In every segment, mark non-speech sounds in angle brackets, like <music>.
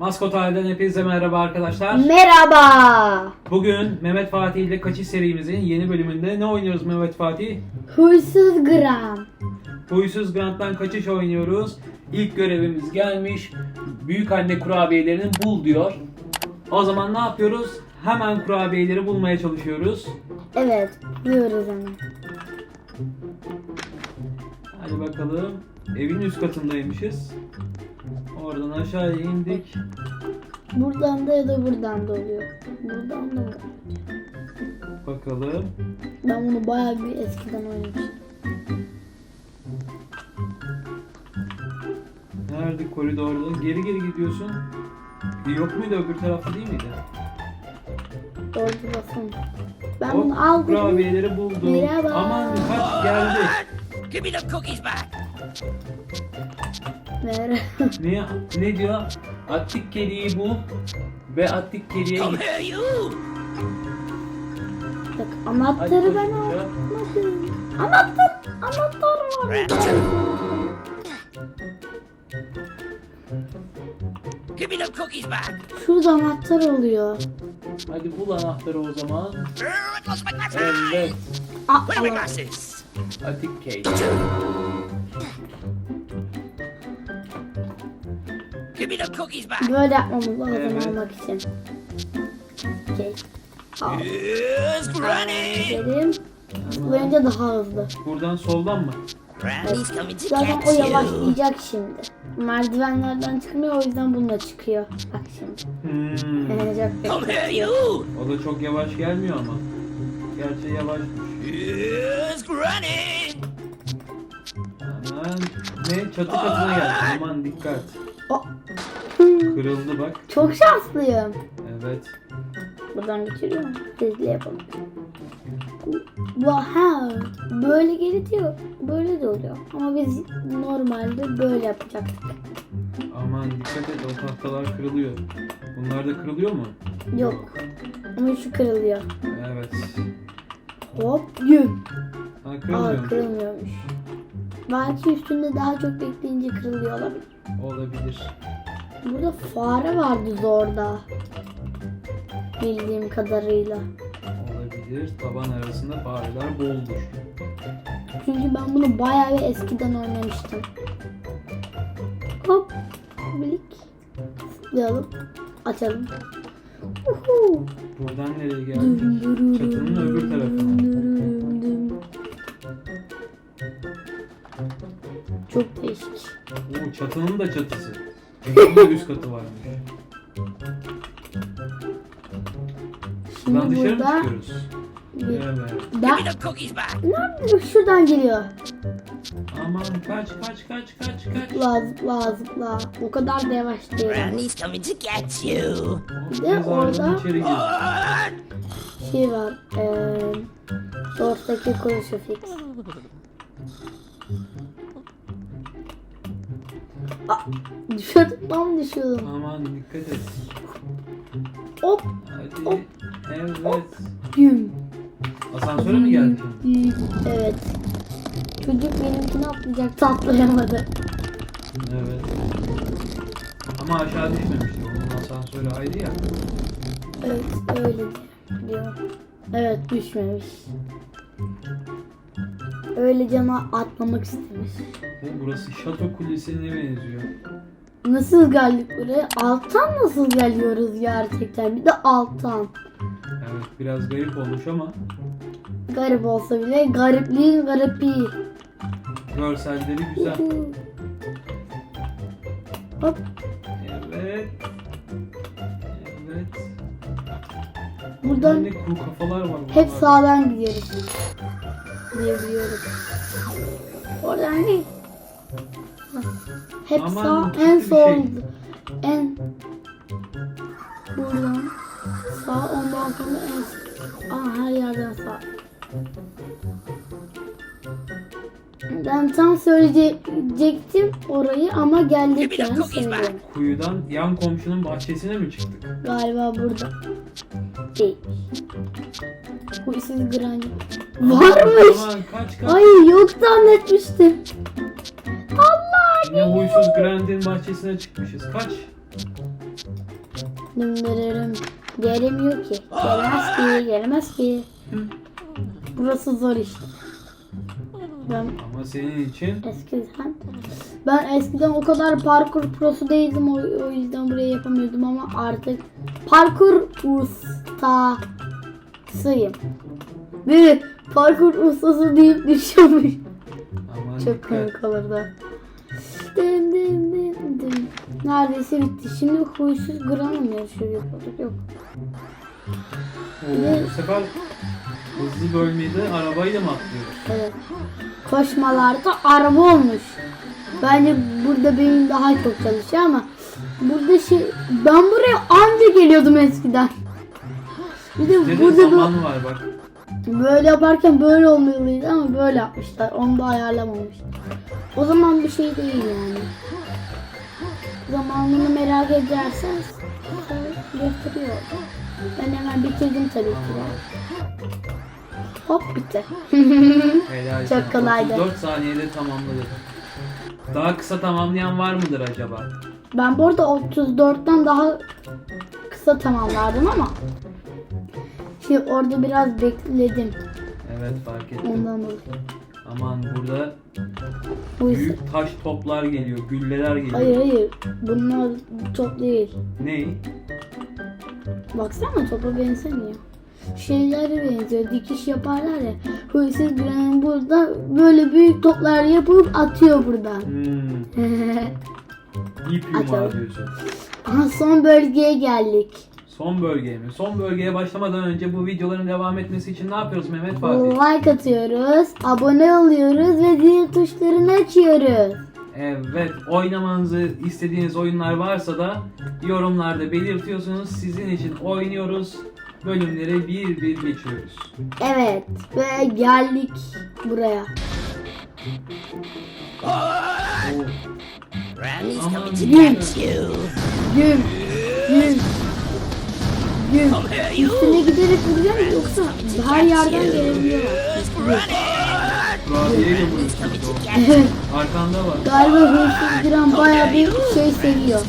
Maskot halden hepinize merhaba arkadaşlar. Merhaba. Bugün Mehmet Fatih ile kaçış serimizin yeni bölümünde ne oynuyoruz Mehmet Fatih? Huysuz gram. Huysuz Grant'tan kaçış oynuyoruz. İlk görevimiz gelmiş. Büyük anne kurabiyelerini bul diyor. O zaman ne yapıyoruz? Hemen kurabiyeleri bulmaya çalışıyoruz. Evet, buluyoruz hemen. Hadi bakalım. Evin üst katındaymışız. Oradan aşağıya indik. Buradan da ya da buradan da oluyor. Buradan da buradan. Bakalım. Ben bunu bayağı bir eskiden oynamıştım. Nerede koridorda? Geri geri gidiyorsun. Yok muydu öbür tarafta değil miydi? Orada basalım. Ben Hop, bunu aldım. Kurabiyeleri buldum. Merhaba. Aman kaç geldi. Give me the cookies back. Merhaba. <laughs> Ne, ne diyor? Attik kediyi bul ve attik kediye git. Bak anahtarı ben almadım. Anahtar. Anahtar var. Give me the cookies back. Şurada anahtar oluyor. Hadi bul anahtarı o zaman. Uh. Evet. Aa, Where Böyle yapmamız lazım Evet. almak için. Okey. Al. Dedim. Zıplayınca daha hızlı. Buradan soldan mı? To Zaten get o you. yavaşlayacak şimdi. Merdivenlerden çıkmıyor o yüzden bununla çıkıyor. Bak şimdi. Hmm. You. O da çok yavaş gelmiyor ama. Gerçi yavaşmış. Here's Granny. Aman. Ne? Çatı katına geldi. Aman dikkat. Kırıldı bak. Çok şanslıyım. Evet. Buradan geçiriyorum. Hızlı yapalım. Wow, böyle gelitiyor. Böyle de oluyor. Ama biz normalde böyle yapacaktık. Aman dikkat et o tahtalar kırılıyor. Bunlar da kırılıyor mu? Yok. Ama şu kırılıyor. Evet. Hop yum. Ha Aa kırılmıyor. mu? kırılmıyormuş. Belki üstünde daha çok bekleyince kırılıyor olabilir. Olabilir. Burada fare vardı zorda. Bildiğim kadarıyla. Olabilir. Taban arasında fareler boldur. Çünkü ben bunu bayağı bir eskiden oynamıştım. Hop. Blik. Zıplayalım. Açalım. Uhu. Buradan nereye geldik? Çatının öbür tarafına. Çok değişik. Oo, çatının da çatısı. Bunun da üst katı. Buradan Şimdi dışarı mı burada çıkıyoruz? bir... Evet. Back. Nerede? Şuradan geliyor. Aman kaç kaç kaç kaç kaç. Zıpla zıpla zıpla. O kadar da yavaş değil. Granny's coming to get you. Mezarlığın orada- içeri gir. Run. Şey var. Eee... Source'daki crucifix. Aa, düşüyordum tam düşüyordum. Aman dikkat et. Hop Hadi. Evet. güm. Asansöre mi geldik? Güm. Evet. Çocuk benimkini atlayacaktı atlayamadı. Evet. Ama aşağı düşmemişti. Onun asansörü ayrı ya. Evet öyle diyor. Evet düşmemiş. Öyle cama atlamak istemiş. Bu burası şato kulesine benziyor. Nasıl geldik buraya? Alttan nasıl geliyoruz gerçekten? Bir de alttan. Evet biraz garip olmuş ama Garip olsa bile garipliğin garipi. görselleri güzel. Hop. Evet. Evet. Buradan Ne kuru kafalar var. hep buralarda. sağdan gidiyoruz. Diyebiliyorum. Oradan değil. Hah. Hep Aman, sağ, en sol. şey. En buradan sağ ondan sonra en Aa, her yerden sağ. Ben tam söyleyecektim orayı ama geldik yani söyleyeyim. Kuyudan yan komşunun bahçesine mi çıktık? Galiba burada. Değil. Huysuz granny. Varmış. Aman kaç kaç. Ay yok zannetmiştim. Allah Yine huysuz Grand'in bahçesine çıkmışız. Kaç. Dındırırım. Gelemiyor ki. Gelemez ki. Gelemez ki. Burası zor iş. Ben Ama senin için eskiden ben eskiden o kadar parkur prosu değildim o, o yüzden burayı yapamıyordum ama artık parkur ustasıyım. Biri parkur ustası deyip düşüyormuş. aman Çok komik olurdu. Dım dım dım dım. Neredeyse bitti. Şimdi huysuz gram mı yarışıyor yapıyorduk? Yok. Oo, bu sefer hızlı bölmede arabayla mı atlıyoruz? Evet. Koşmalarda araba olmuş. Bence burada benim daha çok çalışıyor ama burada şey ben buraya anca geliyordum eskiden. Bir de Bizde de burada zaman var bak. böyle yaparken böyle olmalıydı ama böyle yapmışlar. Onu da ayarlamamış. O zaman bir şey değil yani. Zamanını merak ederseniz gösteriyor. Ben hemen bitirdim tabii ki de. Hop bitti. <laughs> Helal Çok sana. kolaydı. 34 saniyede tamamladık. Daha kısa tamamlayan var mıdır acaba? Ben bu arada 34'ten daha kısa tamamlardım ama şimdi orada biraz bekledim Evet fark ettim. ondan dolayı. Aman burada Bu ise- büyük taş toplar geliyor, gülleler geliyor. Hayır hayır bunlar çok değil. Ne? Baksana topa benzemiyor. Şeylere benziyor. Dikiş yaparlar ya. Hırsız Gülen burada böyle büyük toplar yapıp atıyor buradan. Hmm, <laughs> ip yumağı diyorsun. Aha son bölgeye geldik. Son bölgeye mi? Son bölgeye başlamadan önce bu videoların devam etmesi için ne yapıyoruz Mehmet Fatih? Like atıyoruz, abone oluyoruz ve zil tuşlarını açıyoruz. Evet, oynamanızı istediğiniz oyunlar varsa da yorumlarda belirtiyorsunuz. Sizin için oynuyoruz. Bölümleri bir bir geçiyoruz. Evet ve geldik buraya. You. Güm, güm, güm. Üstüne giderek vuracağım yoksa her yerden gelebiliyor. kurabiyeyle vuruyorsun. Evet, Arkanda var. galiba hırsız Gülen bayağı bir şey seviyor.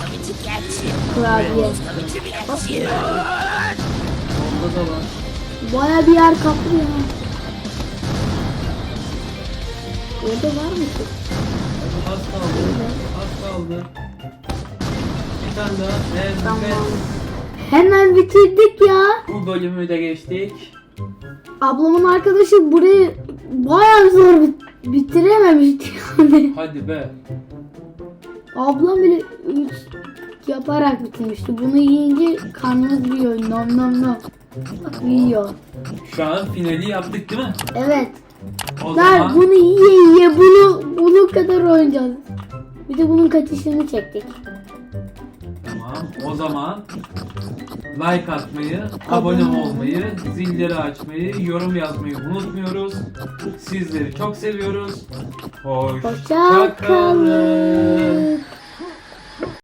Kurabiye. Solda da var. Bayağı bir yer kaplıyor. Orada var mı ki? Az kaldı. Az kaldı. Bir tane daha. Evet. Tamam. Hemen bitirdik ya. Bu bölümü de geçtik. Ablamın arkadaşı burayı bayağı zor bit- bitirememişti yani. <laughs> Hadi be. Ablam bile üç yaparak bitirmişti. Bunu yiyince karnınız büyüyor. Nom nom nom. Büyüyor. Şu an finali yaptık değil mi? Evet. O Ver zaman bunu yiye yiye bunu bunun kadar oynayacağız. Bir de bunun kaçışını çektik. Tamam. O zaman like atmayı, abone olmayı, zilleri açmayı, yorum yazmayı unutmuyoruz. Sizleri çok seviyoruz. Hoşça kalın.